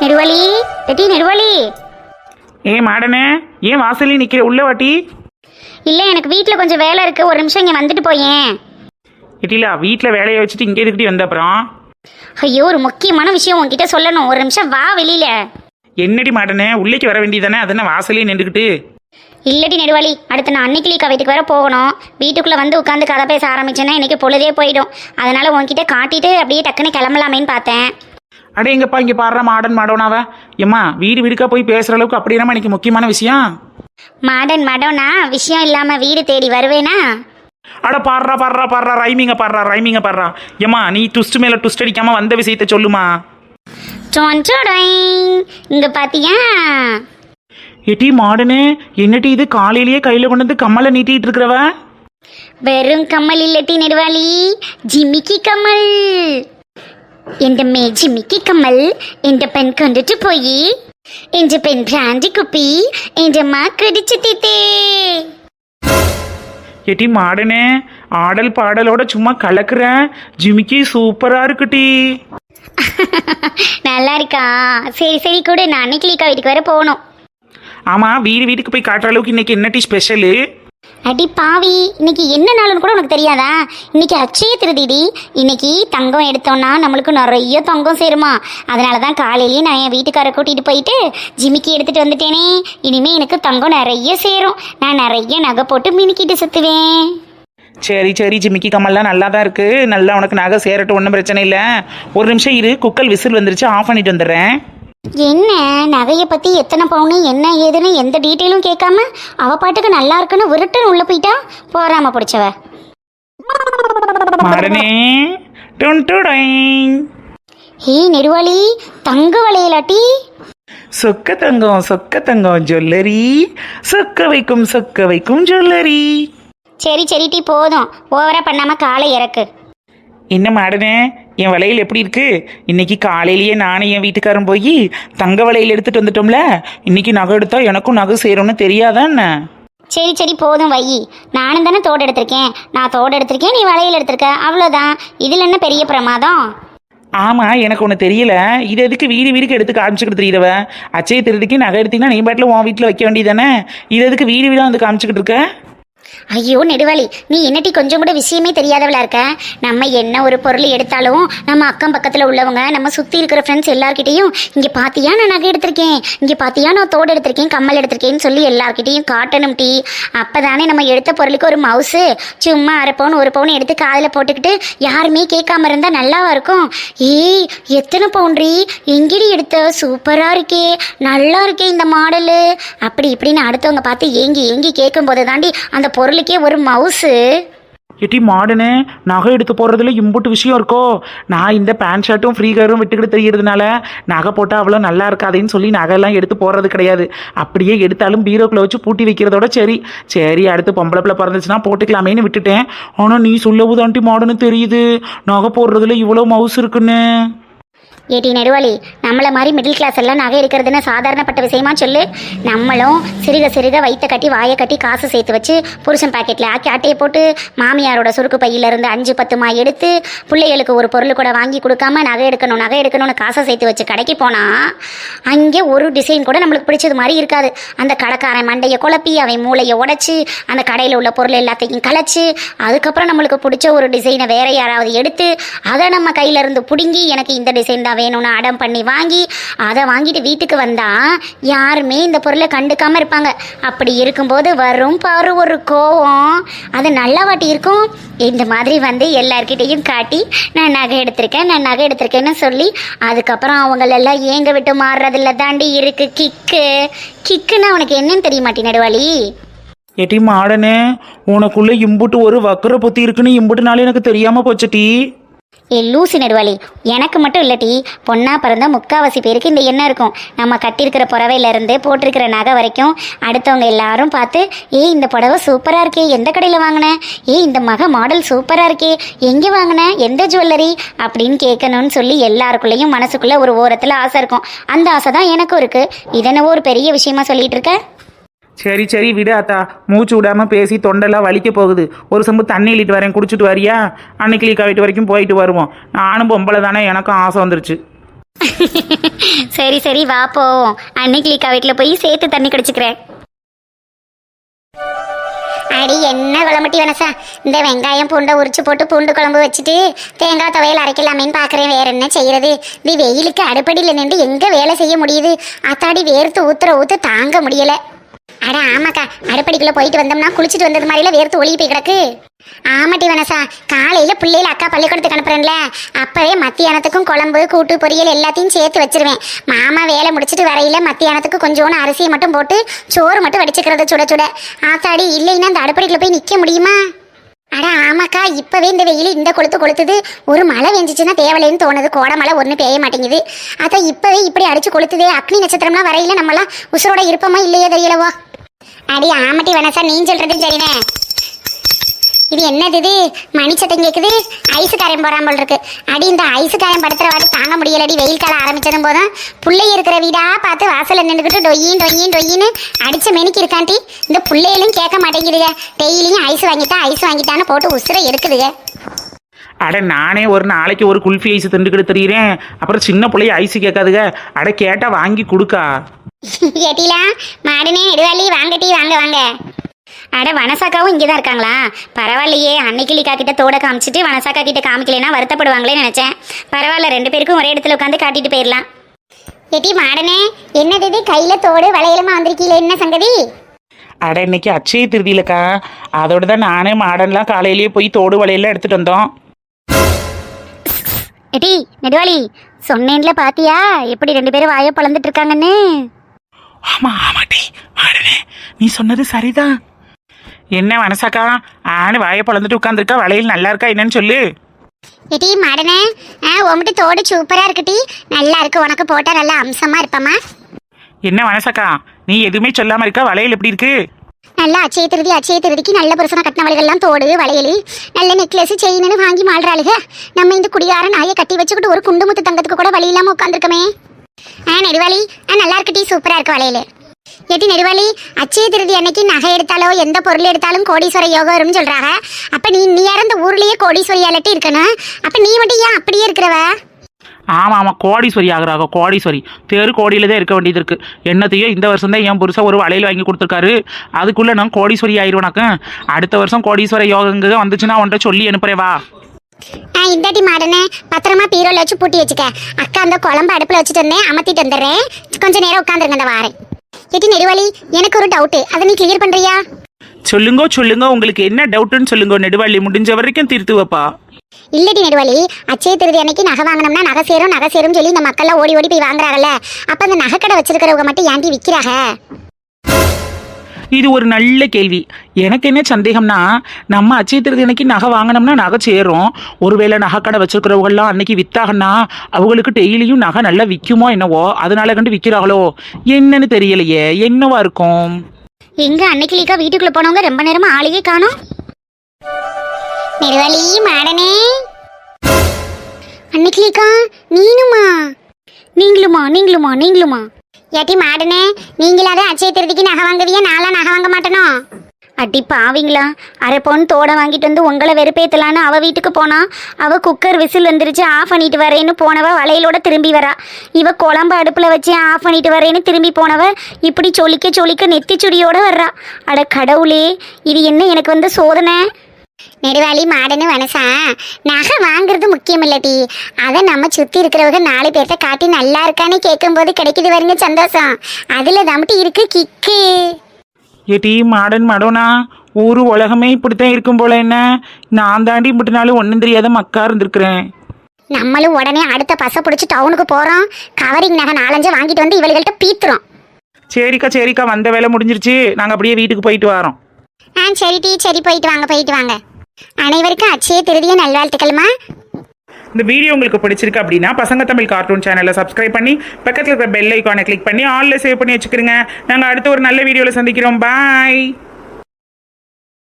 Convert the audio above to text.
நெடுவலி எட்டி நெடுவலி ஏன் மாடனே ஏன் வாசல்ல நிக்கிற? உள்ள வாட்டி. இல்லை எனக்கு வீட்டில் கொஞ்சம் வேலை இருக்கு. ஒரு நிமிஷம் இங்கே வந்துட்டு போயேன் இட்டிலா வீட்டில் வேலையை வச்சுட்டு இங்கே எதுக்கிட்டி வந்த அப்புறம்? ஐயோ ஒரு முக்கியமான விஷயம் உன்கிட்ட சொல்லணும். ஒரு நிமிஷம் வா வெளியில. என்னடி மாடனே உள்ளேக்கு வர வேண்டியதானே அதென்ன வாசலே நின்றுக்கிட்டு. இல்லடி நெடுவாளி அடுத்து நான் அன்னைக்கிளிக்கா வீட்டுக்கு வேற போகணும். வீட்டுக்குள்ளே வந்து உட்காந்து கதை பேச ஆரம்பிச்சேன்னா இன்னைக்கு பொழுதே போயிடும். அதனால உன்கிட்ட காட்டிட்டு அப்படியே டக்குன்னு கிளம்பலாமேன்னு பார்த்தேன். அடே எங்கப்பா இங்கே பாடுற மாடன் மாடோனாவ? ஏம்மா வீடு வீடுக்காக போய் பேசுகிற அளவுக்கு அப்படி நம்ம முக்கியமான விஷயம்? மாடன் மடோனா விஷயம் இல்லாமல் வீடு தேடி வருவேனா? அட பாடுறா பாடுறா பாடுறா ரைமிங்க பாடுறா ரைமிங்க பாடுறா. ஏம்மா நீ ட்விஸ்ட் மேலே டுஸ்ட் அடிக்காம வந்த விஷயத்த சொல்லுமா? இங்க பாத்தியா? எட்டி மாடனு என்னட்டி இது காலையிலேயே கையில் கொண்டு வந்து கம்மலை நீட்டிட்டு இருக்கிறவ? வெறும் கம்மல் இல்லட்டி நெடுவாளி ஜிமிக்கி கம்மல். എന്റെ മേ ജിമ്മിക്ക് കമ്മൽ എന്റെ പെൺ കൊണ്ടിട്ട് പോയി എന്റെ പെൺ ബ്രാൻഡ് കുപ്പി എന്റെ അമ്മ കടിച്ചിട്ടേ எட்டி மாடனே ஆடல் பாடலோட சும்மா கலக்குறேன் ஜிமிக்கி சூப்பரா இருக்குடி நல்லா இருக்கா சரி சரி கூட நான் அன்னைக்கு வீட்டுக்கு வர போகணும் ஆமா வீடு வீட்டுக்கு போய் காட்டுற அளவுக்கு இன்னைக்கு என்னடி ஸ்பெஷலு அடி பாவி இன்னைக்கு என்ன நாள்னு கூட உனக்கு தெரியாதா? இன்னைக்கு அச்சய திருதிடி. இன்னைக்கு தங்கம் எடுத்தோம்னா நம்மளுக்கு நிறைய தங்கம் சேருமா. அதனால தான் காலையிலேயே நான் என் வீட்டுக்கார கூட்டிகிட்டு போயிட்டு ஜிமிக்கி எடுத்துட்டு வந்துட்டேனே. இனிமேல் எனக்கு தங்கம் நிறைய சேரும். நான் நிறைய நகை போட்டு மினுக்கிட்டு சுற்றுவேன் சரி சரி ஜிமிக்கி கம்மல்லாம் நல்லா தான் இருக்குது நல்லா உனக்கு நகை சேரட்டும் ஒன்றும் பிரச்சனை இல்லை. ஒரு நிமிஷம் இரு குக்கல் விசில் வந்துருச்சு ஆஃப் பண்ணிட்டு வந்துடுறேன். என்ன? நகையை பத்தி எத்தனை பவுனு என்ன ஏதுன்னு எந்த டீட்டெயிலும் கேட்காம அவ பாட்டுக்கு நல்லா இருக்குன்னு விருட்டுன்னு உள்ள போயிட்டா? போறாம பிடிச்சவ. ஹே நெடுவாளி தங்க வளையலாட்டி. சொக்க தங்கம் சொக்க தங்கம் ஜுவல்லரி. சொக்க வைக்கும் சொக்க வைக்கும் ஜுவல்லரி. சரி சரி டீ போதும். ஓவரா பண்ணாம காலை இறக்கு. என்ன மாடனே என் வளையல் எப்படி இருக்கு? இன்னைக்கு காலையிலேயே நானும் என் வீட்டுக்காரன் போய் தங்க வளையல் எடுத்துட்டு வந்துட்டோம்ல இன்னைக்கு நகை எடுத்தா எனக்கும் நகை சேரும்னு தெரியாதா என்ன? சரி சரி போதும் வை நானும் தானே தோடு எடுத்திருக்கேன். நான் தோடு எடுத்திருக்கேன் நீ வளையல் எடுத்திருக்க. அவ்வளோதான் இதில் என்ன பெரிய பிரமாதம்? ஆமா எனக்கு ஒன்று தெரியல. இது எதுக்கு வீடு வீடுக்கு எடுத்து காமிச்சுக்கிட்டு தெரியுதவ அச்சய திருதிக்கு நகை எடுத்தீங்கன்னா நீ பாட்டில் உன் வீட்டில் வைக்க வேண்டியதானே இது எதுக்கு வீடு வீடாக வந்து காமிச்சுக்கிட்டு இருக்க? ஐயோ நெடுவாளி நீ என்னட்டி கொஞ்சம் கூட விஷயமே தெரியாதவளா இருக்க? நம்ம என்ன ஒரு பொருள் எடுத்தாலும் நம்ம அக்கம் பக்கத்தில் உள்ளவங்க நம்ம சுற்றி இருக்கிற ஃப்ரெண்ட்ஸ் எல்லார்கிட்டையும் இங்கே பார்த்தியா நான் நகை எடுத்திருக்கேன்? இங்கே பார்த்தியா நான் தோடு எடுத்திருக்கேன் கம்மல் எடுத்திருக்கேன்னு சொல்லி எல்லார்கிட்டையும் காட்டணும் டீ. அப்போ தானே நம்ம எடுத்த பொருளுக்கு ஒரு மவுஸு சும்மா அரை பவுன் ஒரு பவுன் எடுத்து காதில் போட்டுக்கிட்டு யாருமே கேட்காம இருந்தால் நல்லாவா இருக்கும்? ஏய் எத்தனை பவுண்ட்ரி எங்கிடி எடுத்த? சூப்பராக இருக்கே நல்லா இருக்கே இந்த மாடலு. அப்படி இப்படின்னு அடுத்தவங்க பார்த்து ஏங்கி ஏங்கி கேட்கும்போது தாண்டி அந்த பொருளுக்கே ஒரு மவுசு. எட்டி மாடனே நகை எடுத்து போடுறதுல இம்புட்டு விஷயம் இருக்கோ? நான் இந்த பேண்ட் ஷர்ட்டும் ஃப்ரீ கரும் விட்டுக்கிட்டு தெரியறதுனால நகை போட்டால் அவ்வளோ நல்லா இருக்காதுன்னு சொல்லி நகையெல்லாம் எடுத்து போடுறது கிடையாது. அப்படியே எடுத்தாலும் பீரோக்குள்ளே வச்சு பூட்டி வைக்கிறதோட சரி. சரி அடுத்து பொம்பளை பிள்ளை பிறந்துச்சுன்னா போட்டுக்கலாமேன்னு விட்டுட்டேன். ஆனால் நீ சொல்லவுதான்ட்டி மாடனு தெரியுது. நகை போடுறதுல இவ்வளோ மவுஸ் இருக்குன்னு. ஏடி நெடுவாளி நம்மளை மாதிரி மிடில் கிளாஸ் எல்லாம் நகை எடுக்கிறதுன்னு சாதாரணப்பட்ட விஷயமா சொல்லு. நம்மளும் சிறுக சிறுக வயிற்ற கட்டி வாயை கட்டி காசு சேர்த்து வச்சு புருஷன் பாக்கெட்டில் ஆக்கி ஆட்டையை போட்டு மாமியாரோட சுருக்கு பையில இருந்து அஞ்சு பத்துமா எடுத்து பிள்ளைகளுக்கு ஒரு பொருள் கூட வாங்கி கொடுக்காம நகை எடுக்கணும் நகை எடுக்கணும்னு காசை சேர்த்து வச்சு கடைக்கு போனால் அங்கே ஒரு டிசைன் கூட நம்மளுக்கு பிடிச்சது மாதிரி இருக்காது. அந்த கடைக்காரன் மண்டையை குழப்பி அவன் மூளையை உடைச்சி அந்த கடையில் உள்ள பொருள் எல்லாத்தையும் கலைச்சு அதுக்கப்புறம் நம்மளுக்கு பிடிச்ச ஒரு டிசைனை வேற யாராவது எடுத்து அதை நம்ம கையில இருந்து பிடுங்கி எனக்கு இந்த டிசைன் தான் வேணும்னு அடம் பண்ணி வாங்கி அதை வாங்கிட்டு வீட்டுக்கு வந்தா யாருமே இந்த பொருளை கண்டுக்காம இருப்பாங்க. அப்படி இருக்கும்போது வரும் பாரு ஒரு கோவம். அது நல்லா வாட்டி இருக்கும். இந்த மாதிரி வந்து எல்லார்கிட்டேயும் காட்டி நான் நகை எடுத்திருக்கேன் நான் நகை எடுத்திருக்கேன்னு சொல்லி அதுக்கப்புறம் அவங்களெல்லாம் ஏங்க விட்டு மாறுறதுல தாண்டி இருக்கு கிக்கு. கிக்குன்னு உனக்கு என்னன்னு தெரிய மாட்டேன் நடுவாளி? எட்டி மாடனே உனக்குள்ளே இம்புட்டு ஒரு வக்கர புத்தி இருக்குன்னு இம்புட்டுனாலே எனக்கு தெரியாமல் போச்சுட்டி ஏ லூசி நெடுவாளி. எனக்கு மட்டும் இல்லட்டி பொண்ணா பிறந்த முக்காவாசி பேருக்கு இந்த எண்ணம் இருக்கும். நம்ம கட்டியிருக்கிற புடவையிலேருந்து போட்டிருக்கிற நகை வரைக்கும் அடுத்தவங்க எல்லாரும் பார்த்து ஏய் இந்த புடவை சூப்பராக இருக்கே. எந்த கடையில் வாங்கினேன் ஏய் இந்த மக மாடல் சூப்பராக இருக்கே. எங்கே வாங்கின? எந்த ஜுவல்லரி அப்படின்னு கேட்கணும்னு சொல்லி எல்லாருக்குள்ளேயும் மனசுக்குள்ளே ஒரு ஓரத்தில் ஆசை இருக்கும். அந்த ஆசை தான் எனக்கும் இருக்குது இதென்னவோ ஒரு பெரிய விஷயமா சொல்லிகிட்டு இருக்க? சரி சரி விடு அத்தா. மூச்சு விடாமல் பேசி தொண்டெல்லாம் வலிக்க போகுது. ஒரு சம்பு தண்ணி இழிட்டு வரேன் குடிச்சிட்டு வரியா? அன்னைக்கு வீட்டு வரைக்கும் போயிட்டு வருவோம். நானும் பொம்பளை தானே எனக்கும் ஆசை வந்துருச்சு. சரி சரி வா போவோம். அன்னைக்கு லீக்கா வீட்டில் போய் சேர்த்து தண்ணி குடிச்சுக்கிறேன். அடி என்ன குழம்புட்டி வனசா? இந்த வெங்காயம் பூண்டை உரிச்சு போட்டு பூண்டு குழம்பு வச்சுட்டு தேங்காய் துவையல் அரைக்கலாமேன்னு பார்க்குறேன் வேற என்ன செய்யறது? இது வெயிலுக்கு அடுப்படியில் நின்று எங்கே வேலை செய்ய முடியுது? அத்தாடி வேர்த்து ஊத்துற ஊத்து தாங்க முடியலை. அட ஆமாக்கா. அடுப்படிக்குள்ள போயிட்டு வந்தோம்னா குளிச்சுட்டு வந்தது மாதிரில வேர்த்து ஒளி போய் கிடக்கு. ஆமாட்டி வனசா காலையில பிள்ளையில அக்கா பள்ளிக்கூடத்துக்கு அனுப்புறேன்ல. அப்பவே மத்தியானத்துக்கும் குழம்பு கூட்டு பொரியல் எல்லாத்தையும் சேர்த்து வச்சிருவேன். மாமா வேலை முடிச்சிட்டு வரையில மத்தியானத்துக்கு கொஞ்சோண்டு அரிசியை மட்டும் போட்டு சோறு மட்டும் வடிச்சுக்கிறத சுட சுட. ஆத்தாடி இல்லைன்னா அந்த அடுப்படிக்குள்ள போய் நிக்க முடியுமா? அட ஆமாக்கா. இப்போவே இந்த வெயில் இந்த கொளுத்து கொளுத்துது. ஒரு மழை வெஞ்சிச்சுன்னா தேவலைன்னு தோணுது. கோடை மழை ஒன்று பெய்ய மாட்டேங்குது. அதான் இப்போவே இப்படி அடிச்சு கொளுத்துதே. அக்னி நட்சத்திரம்லாம் வரையில நம்மளாம் உசுரோட இருப்போமா இல்லையோ தெரியலவோ? அடி ஆமாட்டி வனசா நீ சொல்றதும் சரிதான். இது என்னது இது? மணிச்சத்தம் கேக்குது. ஐஸ் காயம் போறான் போல் இருக்கு. அடி இந்த ஐஸ் காயம் படுத்துற வாட்டி தாங்க முடியலடி. வெயில் காலம் ஆரம்பிச்சதும் போதும். புள்ளை இருக்கிற வீடா பார்த்து வாசல்ல நின்றுக்கிட்டு டொய்யின் டொய்யின் டொய்யின்னு அடிச்ச மெனிக்கு இருக்காண்டி. இந்த புள்ளையிலும் கேட்க மாட்டேங்குதுங்க டெய்லியும் ஐஸ் வாங்கிட்டா ஐஸ் வாங்கிட்டான்னு போட்டு உசுரை எடுக்குதுங்க அட நானே ஒரு நாளைக்கு ஒரு குல்ஃபி ஐஸ் திண்டுக்கிட்டு தெரியுறேன். அப்புறம் சின்ன பிள்ளைய ஐஸ் கேட்காதுங்க அட கேட்டால் வாங்கி கொடுக்கா. ஏட்டிலா மாடுனே வாங்கட்டி வாங்க. அட வனசாக்காவும் இங்கே தான் இருக்காங்களா? பரவாயில்லையே அன்னைக்கிளிக்கா கிட்ட தோட காமிச்சிட்டு வனசாக்கா கிட்ட காமிக்கலைன்னா வருத்தப்படுவாங்களே நினச்சேன். பரவாயில்ல ரெண்டு பேருக்கும் ஒரே இடத்துல உட்காந்து காட்டிட்டு போயிடலாம் ஏட்டி மாடனே என்னது இது? கையில் தோடு வளையலுமா வந்திருக்கீல என்ன சங்கதி? அட இன்னைக்கு அச்சய திருதியிலக்கா. அதோட தான் நானே மாடன்லாம் காலையிலேயே போய் தோடு வலையெல்லாம் எடுத்துட்டு வந்தோம். ஏட்டி நெடுவாளி சொன்னேன்ல பாத்தியா? எப்படி ரெண்டு பேரும் வாயை பழந்துட்டு இருக்காங்கன்னு? ஆமா ஆமாட்டி மாடனே நீ சொன்னது சரிதான். என்ன மனசாக்கா? ஆனு வாயை பழந்துட்டு உட்காந்துருக்கா வளையல் நல்லா இருக்கா என்னன்னு சொல்லு. ஏட்டி மாடனே. ஆ உன்கிட்ட தோடு சூப்பராக இருக்குட்டி நல்லா இருக்கு உனக்கு போட்டால் நல்லா அம்சமாக இருப்பம்மா. என்ன மனசாக்கா? நீ எதுவுமே சொல்லாம இருக்கா? வளையல் எப்படி இருக்கு? நல்லா அச்சய திருதி அச்சய திருதிக்கு நல்ல புருஷனை கட்டினவளுகள்லாம் தோடு வளையல். நல்ல நெக்லஸ் செயின்னு வாங்கி மாள்றாளுக. நம்ம இந்த குடியார நாயை கட்டி வச்சுக்கிட்டு ஒரு குண்டு முத்து தங்கத்துக்கு கூட வழி இல்லாமல் உட்காந்துருக்கமே நெடுவாளி? ஆ நல்லா இருக்குடி சூப்பராக இருக்கு வளையல். எட்டி நெடுவாளி அச்சய திருதி அன்னைக்கு நகை எடுத்தாலோ எந்த பொருள் எடுத்தாலும் கோடீஸ்வர யோகம் வரும்னு சொல்றாங்க அப்ப நீ நீ இறந்த இந்த கோடீஸ்வரி அலட்டி இருக்கணும். அப்ப நீ மட்டும் ஏன் அப்படியே இருக்கிறவ? ஆமா ஆமா கோடீஸ்வரி ஆகுறாங்க கோடீஸ்வரி. தெரு கோடியில் தான் இருக்க வேண்டியது இருக்குது என்னத்தையோ இந்த வருஷம் தான் என் புருஷன் ஒரு வளையல் வாங்கி கொடுத்துருக்காரு. அதுக்குள்ளே நான் கோடீஸ்வரி ஆயிடுவேனாக்கும் அடுத்த வருஷம் கோடீஸ்வர யோகங்க வந்துச்சுன்னா அவன்கிட்ட சொல்லி அனுப்புறேன் வா. ஆ இந்தாட்டி மாடனே பத்திரமா பீரோல வச்சு பூட்டி வச்சுக்க. அக்கா அந்த குழம்பு அடுப்புல வச்சுட்டு வந்தேன் அமர்த்திட்டு வந்துடுறேன். கொஞ்ச நேரம் உட்காந்துருங்க அந்த வாரேன். எட்டி நெடுவாளி எனக்கு ஒரு டவுட்டு அதை நீ கிளியர் பண்றியா? சொல்லுங்க சொல்லுங்க உங்களுக்கு என்ன டவுட்டுன்னு சொல்லுங்க நெடுவாளி முடிஞ்ச வரைக்கும் தீர்த்து வைப்பா. இல்லடி நெடுவாளி அச்சய திருதி அன்னைக்கு நகை வாங்கினோம்னா நகை சேரும் நகை சேரும் சொல்லி இந்த மக்கள்லாம் ஓடி ஓடி போய் வாங்குறாங்கல்ல. அப்ப அந்த நகைக்கடை வச்சிருக்கிறவங்க மட்டும் ஏன்டி விற்கிறாங்க இது ஒரு நல்ல கேள்வி. எனக்கு என்ன சந்தேகம்னா நம்ம அச்சய திருதி நகை வாங்கினோம்னா நகை சேரும். ஒருவேளை நகைக்கடை வச்சிருக்கிறவங்கலாம் அன்னைக்கு வித்தாகனா அவங்களுக்கு டெய்லியும் நகை நல்லா விற்குமோ என்னவோ அதனால கண்டு விற்கிறாங்களோ என்னன்னு தெரியலையே. என்னவா இருக்கும்? எங்க அன்னைக்கு லீக்கா வீட்டுக்குள்ள போனவங்க ரொம்ப நேரமா ஆளையே காணும். நெடுவாளி மாடனே. அன்னைக்கு லீக்கா நீனுமா? நீங்களுமா நீங்களுமா நீங்களுமா? ஏட்டி மாடனே நீங்களாவது அச்சய திருதிக்கு நகை வாங்குவியா? நான்லாம் நகை வாங்க மாட்டேனோ? அட்டி பாவிங்களா அரை பவுன் தோட வாங்கிட்டு வந்து உங்களை வெறுப்பேத்தலான்னு அவள் வீட்டுக்கு போனா அவள் குக்கர் விசில் வந்துருச்சு ஆஃப் பண்ணிட்டு வரேன்னு போனவ வளையலோட திரும்பி வரா. இவ குழம்பு அடுப்பில் வச்சு ஆஃப் பண்ணிட்டு வரேன்னு திரும்பி போனவ இப்படி சொலிக்க சொலிக்க நெத்தி வர்றா. அட கடவுளே இது என்ன எனக்கு வந்து சோதனை? நெடுவாளி மாடனு வனசா நகை வாங்குறது முக்கியம் இல்லட்டி அதை நம்ம சுத்தி இருக்கிறவங்க நாலு பேர்த்த காட்டி நல்லா இருக்கான்னு கேட்கும்போது கிடைக்குது வருங்க சந்தோஷம். அதுல தம்பிட்டு இருக்கு கிக்கு. ஏட்டி மாடன் மடோனா ஊரு உலகமே இப்படித்தான் இருக்கும் போல என்ன? நான் தாண்டி இப்படி நாளும் ஒன்றும் தெரியாத மக்கா இருந்திருக்கிறேன். நம்மளும் உடனே அடுத்த பசை பிடிச்சி டவுனுக்கு போறோம். கவரிங் நகை நாலஞ்சு வாங்கிட்டு வந்து இவள்கள்ட்ட பீத்துறோம். சரிக்கா சரிக்கா வந்த வேலை முடிஞ்சிருச்சு. நாங்கள் அப்படியே வீட்டுக்கு போயிட்டு வரோம். ஆ சரி டீ சரி போயிட்டு வாங்க போயிட்டு வாங்க. அனைவருக்கும் அச்சய திருதிய நல்வாழ்த்துக்கள்மா. இந்த வீடியோ உங்களுக்கு பிடிச்சிருக்கு அப்படின்னா பசங்க தமிழ் கார்ட்டூன் சேனலை சப்ஸ்கிரைப் பண்ணி பக்கத்தில் இருக்கிற பெல் ஐக்கானை கிளிக் பண்ணி ஆல்ல சேவ் பண்ணி வச்சுக்கிறோங்க நாங்கள் அடுத்த ஒரு நல்ல வீடியோவில் சந்திக்கிறோம். பாய்